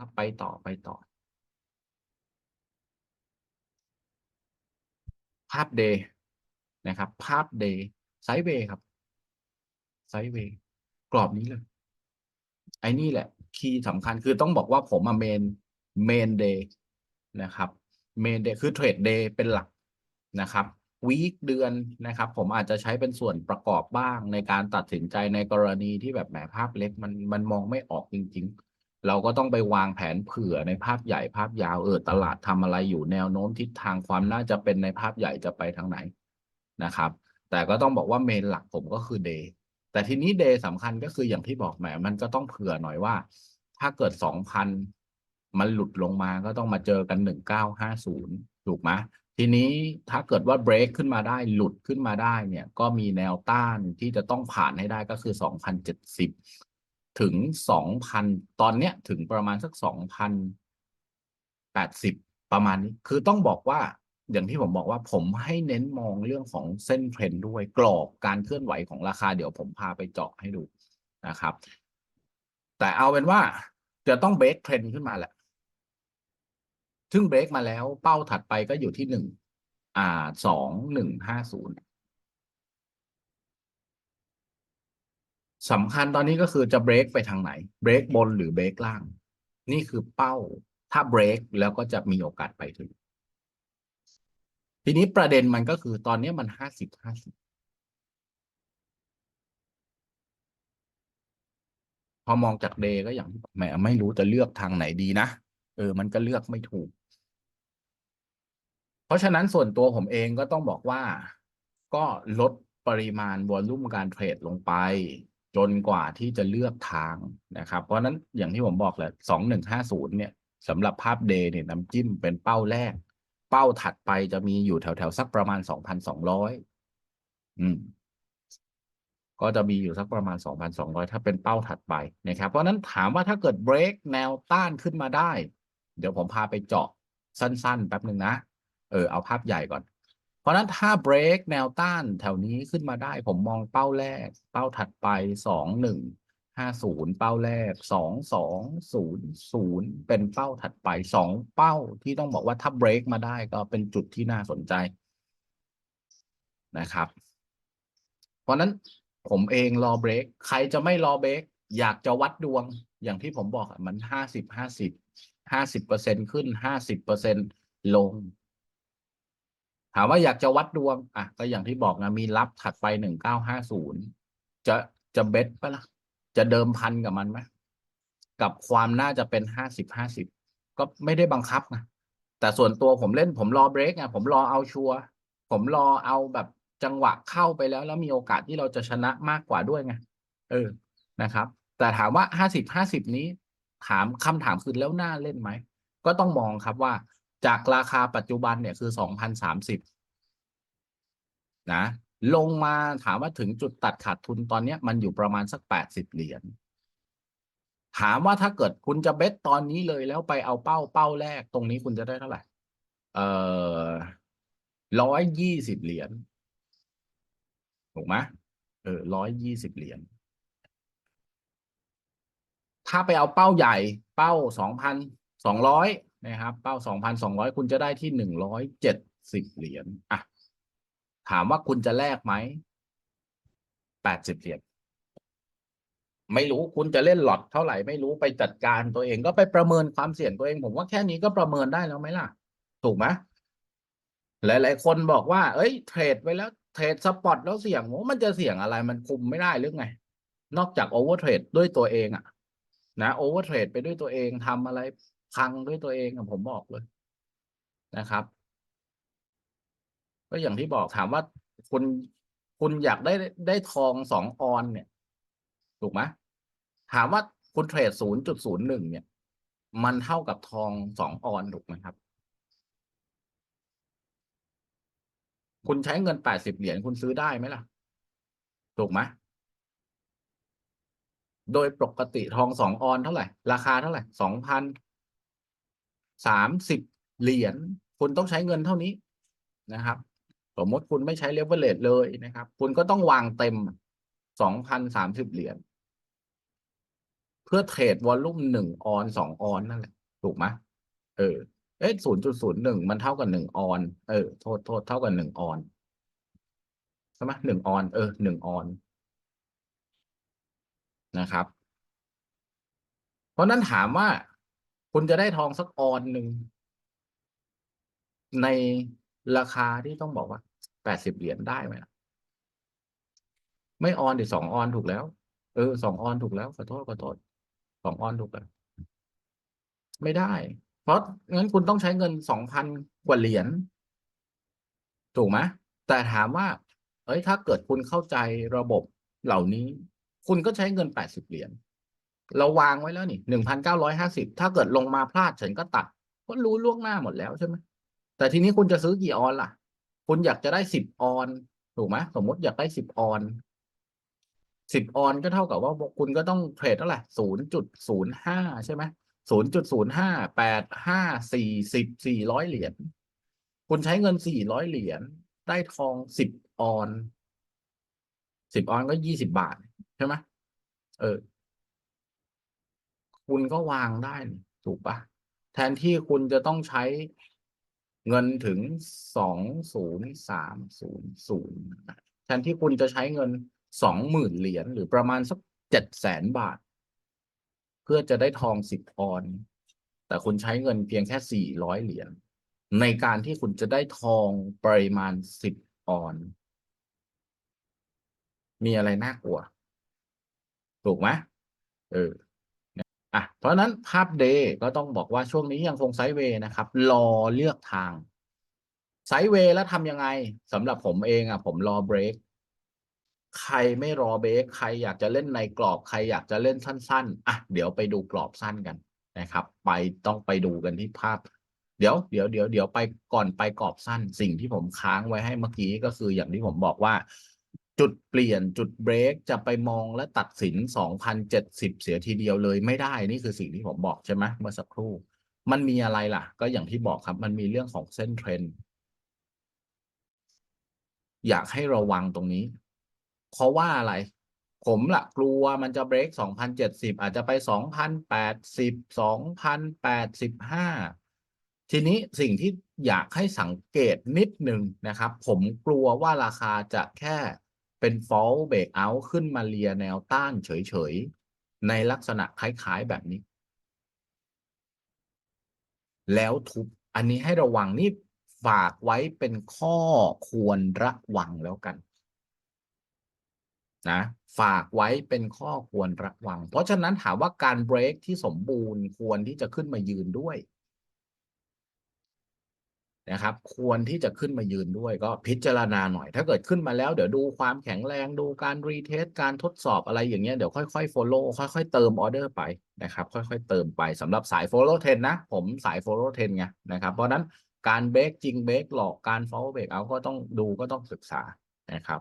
ครับไปต่อไปต่อ ภาพเดย์นะครับ ภาพเดย์ไซด์เวย์ครับ ไซด์เวย์กรอบนี้เลย ไอ้นี่แหละ คีย์สำคัญคือต้องบอกว่าผมอะเมนเมนเดย์นะครับเมนเดย์คือเทรดเดย์เป็นหลักนะครับวีคเดือนนะครับ ผมอาจจะใช้เป็นส่วนประกอบบ้างในการตัดสินใจในกรณีที่แบบแหมภาพเล็กมันมันมองไม่ออกจริง ๆ เราก็ต้องไปวางแผนเผื่อในภาพใหญ่ภาพยาวเออตลาดทำอะไรอยู่แนวโน้มทิศทางความน่าจะเป็นในภาพใหญ่จะไปทางไหนนะครับ แต่ก็ต้องบอกว่าเมนหลักผมก็คือเดย์แต่ทีนี้เดย์สำคัญก็คืออย่างที่บอกแหมมันก็ต้องเผื่อหน่อยว่า ถ้าเกิดสองพันมันหลุดลงมาก็ต้องมาเจอกันหนึ่งเก้าห้าศูนย์ถูกไหมทีนี้ถ้าเกิดว่าเบรกขึ้นมาได้หลุดขึ้นมาได้เนี่ย ก็มีแนวต้านที่จะต้องผ่านให้ได้ก็คือ 2,070 ถึงสองพันตอนเนี้ยถึงประมาณสักสองพันแปดสิบประมาณนี้คือต้องบอกว่าอย่างที่ผมบอกว่าผมให้เน้นมองเรื่องของเส้นเทรนด์ด้วยกรอบการเคลื่อนไหวของราคาเดี๋ยวผมพาไปเจาะให้ดูนะครับ แต่เอาเป็นว่าจะต้องเบรกเทรนด์ขึ้นมาแหละ ซึ่งเบรกมาแล้วเป้าถัดไปก็อยู่ที่หนึ่งอ่าสองหนึ่งห้าศูนย์ สำคัญตอนนี้ก็คือจะเบรกไปทางไหนเบรกบนหรือเบรกล่าง นี่คือเป้า ถ้าเบรกแล้วก็จะมีโอกาสไปถึง ทีนี้ประเด็นมันก็คือตอนนี้มันห้าสิบห้าสิบพอมองจากเดย์ก็อย่างที่บอกแหมไม่รู้จะเลือกทางไหนดีนะ เออ มันก็เลือกไม่ถูก เพราะฉะนั้นส่วนตัวผมเองก็ต้องบอกว่า ก็ลดปริมาณวอลลุ่มการเทรดลงไป จนกว่าที่จะเลือกทางนะครับ เพราะนั้นอย่างที่ผมบอกแหละสองหนึ่งห้าศูนย์เนี่ยสำหรับภาพเดย์เนี่ยน้ำจิ้มเป็นเป้าแรก เป้าถัดไปจะมีอยู่แถวๆสักประมาณสองพันสองร้อยอืม ก็จะมีอยู่สักประมาณ2,200ถ้าเป็นเป้าถัดไปนะครับ เพราะนั้นถามว่าถ้าเกิดเบรกแนวต้านขึ้นมาได้ เดี๋ยวผมพาไปเจาะสั้นๆแป๊บหนึ่งนะ เออเอาภาพใหญ่ก่อน เพราะนั้นถ้าเบรกแนวต้านแถวนี้ขึ้นมาได้ ผมมองเป้าแรก เป้าถัดไป2150เป้าแรก2200เป็นเป้าถัดไป2เป้าที่ต้องบอกว่าถ้าเบรกมาได้ก็เป็นจุดที่น่าสนใจนะครับ เพราะนั้นผมเองรอเบรกใครจะไม่รอเบรกอยากจะวัดดวงอย่างที่ผมบอกมันห้าสิบห้าสิบห้าสิบเปอร์เซ็นขึ้นห้าสิบเปอร์เซ็นลง ถามว่าอยากจะวัดดวง อะ ก็อย่างที่บอกนะมีรับถัดไปหนึ่งเก้าห้าศูนย์จะจะเบ็ดปะล่ะ จะเดิมพันกับมันไหมกับความน่าจะเป็นห้าสิบห้าสิบก็ไม่ได้บังคับนะแต่ส่วนตัวผมเล่นผมรอเบรกไงผมรอเอาชัวร์ผมรอเอาแบบจังหวะเข้าไปแล้ว แล้วมีโอกาสที่เราจะชนะมากกว่าด้วยไงเออนะครับ แต่ถามว่าห้าสิบห้าสิบนี้ ถามคำถามคือแล้วน่าเล่นไหมก็ต้องมองครับว่า จากราคาปัจจุบันเนี่ยคือสองพันสามสิบนะลงมาถามว่าถึงจุดตัดขาดทุนตอนนี้มันอยู่ประมาณสักแปดสิบเหรียญถามว่าถ้าเกิดคุณจะเบ็ตตอนนี้เลยแล้วไปเอาเป้าเป้าแรกตรงนี้คุณจะได้เท่าไหร่ เอ่อร้อยยี่สิบเหรียญถูกไหมเออร้อยยี่สิบเหรียญถ้าไปเอาเป้าใหญ่เป้าสองพันสองร้อย นะครับ เป้าสองพันสองร้อยคุณจะได้ที่หนึ่งร้อยเจ็ดสิบเหรียญอะถามว่าคุณจะแลกไหมแปดสิบเหรียญไม่รู้คุณจะเล่นหลอตเท่าไหร่ไม่รู้ไปจัดการตัวเองก็ไปประเมินความเสี่ยงตัวเอง ผมว่าแค่นี้ก็ประเมินได้แล้วไหมล่ะ ถูกไหมหลาย ๆ คนบอกว่า เอ้ย เทรดไว้แล้วเทรดสปอตแล้วเสี่ยงโอ้มันจะเสี่ยงอะไรมันคุมไม่ได้หรือไง นอกจากโอเวอร์เทรดด้วยตัวเองอะนะโอเวอร์เทรดไปด้วยตัวเองทำอะไร พังด้วยตัวเองผมบอกเลยนะครับ ก็อย่างที่บอกถามว่าคุณคุณอยากได้ได้ทองสองออนเนี่ย ถูกไหมถามว่าคุณเทรดศูนย์จุดศูนย์หนึ่งเนี่ย มันเท่ากับทองสองออนถูกไหมครับ คุณใช้เงินแปดสิบเหรียญคุณซื้อได้ไหมล่ะ ถูกไหมโดยปกติทองสองออนเท่าไหร่ ราคาเท่าไหร่สองพัน สามสิบเหรียญคุณต้องใช้เงินเท่านี้นะครับ สมมติคุณไม่ใช้เลเวลเลตเลยนะครับ คุณก็ต้องวางเต็มสองพันสามสิบเหรียญเพื่อเทรดวอลลุ่มหนึ่งออนสองออนนั่นแหละ ถูกไหมเออเอ๊ะศูนย์จุดศูนย์หนึ่งมันเท่ากับหนึ่งออน เออ โทษโทษเท่ากับหนึ่งออนใช่ไหมหนึ่งออน เออหนึ่งออนนะครับ เพราะนั้นถามว่า คุณจะได้ทองสักออนหนึ่ง ในราคาที่ต้องบอกว่าแปดสิบเหรียญได้ไหมไม่ออนดิสองออนถูกแล้ว เออสองออนถูกแล้วขอโทษขอโทษสองออนถูกแล้วไม่ได้ เพราะงั้นคุณต้องใช้เงินสองพันกว่าเหรียญถูกไหมแต่ถามว่า เอ้ยถ้าเกิดคุณเข้าใจระบบเหล่านี้ คุณก็ใช้เงินแปดสิบเหรียญ เราวางไว้แล้วนี่หนึ่งพันเก้าร้อยห้าสิบถ้าเกิดลงมาพลาดฉันก็ตัดก็รู้ล่วงหน้าหมดแล้วใช่ไหมแต่ทีนี้คุณจะซื้อกี่ออนล่ะ คุณอยากจะได้สิบออนถูกไหมสมมติอยากได้สิบออนสิบออนก็เท่ากับว่าคุณก็ต้องเทรดเท่าไหร่ศูนย์จุดศูนย์ห้าใช่ไหมศูนย์จุดศูนย์ห้าแปดห้าสี่สิบสี่ร้อยเหรียญคุณใช้เงินสี่ร้อยเหรียญได้ทองสิบออนสิบออนก็ยี่สิบบาทใช่ไหมเออ คุณก็วางได้ถูกปะแทนที่คุณจะต้องใช้เงินถึงสองศูนย์สามศูนย์ศูนย์แทนที่คุณจะใช้เงินสองหมื่นเหรียญหรือประมาณสักเจ็ดแสนบาท เพื่อจะได้ทองสิบออน แต่คุณใช้เงินเพียงแค่สี่ร้อยเหรียญในการที่คุณจะได้ทองปริมาณสิบออน มีอะไรน่ากลัว ถูกไหมเออ อะเพราะนั้นภาพเดย์ก็ต้องบอกว่าช่วงนี้ยังคงไซด์เวย์นะครับ รอเลือกทาง ไซด์เวย์แล้วทำยังไงสำหรับผมเองอะผมรอเบรกใครไม่รอเบรกใครอยากจะเล่นในกรอบใครอยากจะเล่นสั้น ๆอะเดี๋ยวไปดูกรอบสั้นกันนะครับ ไปต้องไปดูกันที่ภาพ เดี๋ยวเดี๋ยวเดี๋ยวเดี๋ยวไปก่อนไปกรอบสั้น สิ่งที่ผมค้างไว้ให้เมื่อกี้ก็คืออย่างที่ผมบอกว่า จุดเปลี่ยนจุดเบรกจะไปมองและตัดสิน 2,070 เสียทีเดียวเลยไม่ได้นี่คือสิ่งที่ผมบอกใช่ไหมเมื่อสักครู่ มันมีอะไรล่ะ ก็อย่างที่บอกครับ มันมีเรื่องของเส้นเทรนด์อยากให้ระวังตรงนี้ เพราะว่าอะไร ผมละกลัวมันจะเบรก2,070 อาจจะไป 2,080 2,085 ทีนี้สิ่งที่อยากให้สังเกตนิดหนึ่งนะครับ ผมกลัวว่าราคาจะแค่ เป็น fall breakout ขึ้นมาเลียแนวต้านเฉยๆ ในลักษณะคล้ายๆแบบนี้ แล้วทุบอันนี้ให้ระวังนี่ฝากไว้เป็นข้อควรระวังแล้วกันนะฝากไว้เป็นข้อควรระวัง เพราะฉะนั้นถามว่าการเบรกที่สมบูรณ์ควรที่จะขึ้นมายืนด้วย นะครับ ควรที่จะขึ้นมายืนด้วยก็พิจารณาหน่อย ถ้าเกิดขึ้นมาแล้วเดี๋ยวดูความแข็งแรงดูการรีเทสการทดสอบอะไรอย่างเงี้ยเดี๋ยวค่อยๆ follow ค่อยๆ เติมออเดอร์ไปนะครับ ค่อยๆ เติมไปสำหรับสาย follow 10นะ ผมสาย follow 10ไงนะครับ เพราะนั้นการเบรกจริงเบรกหลอกการ follow break out ก็ต้องดูก็ต้องศึกษานะครับ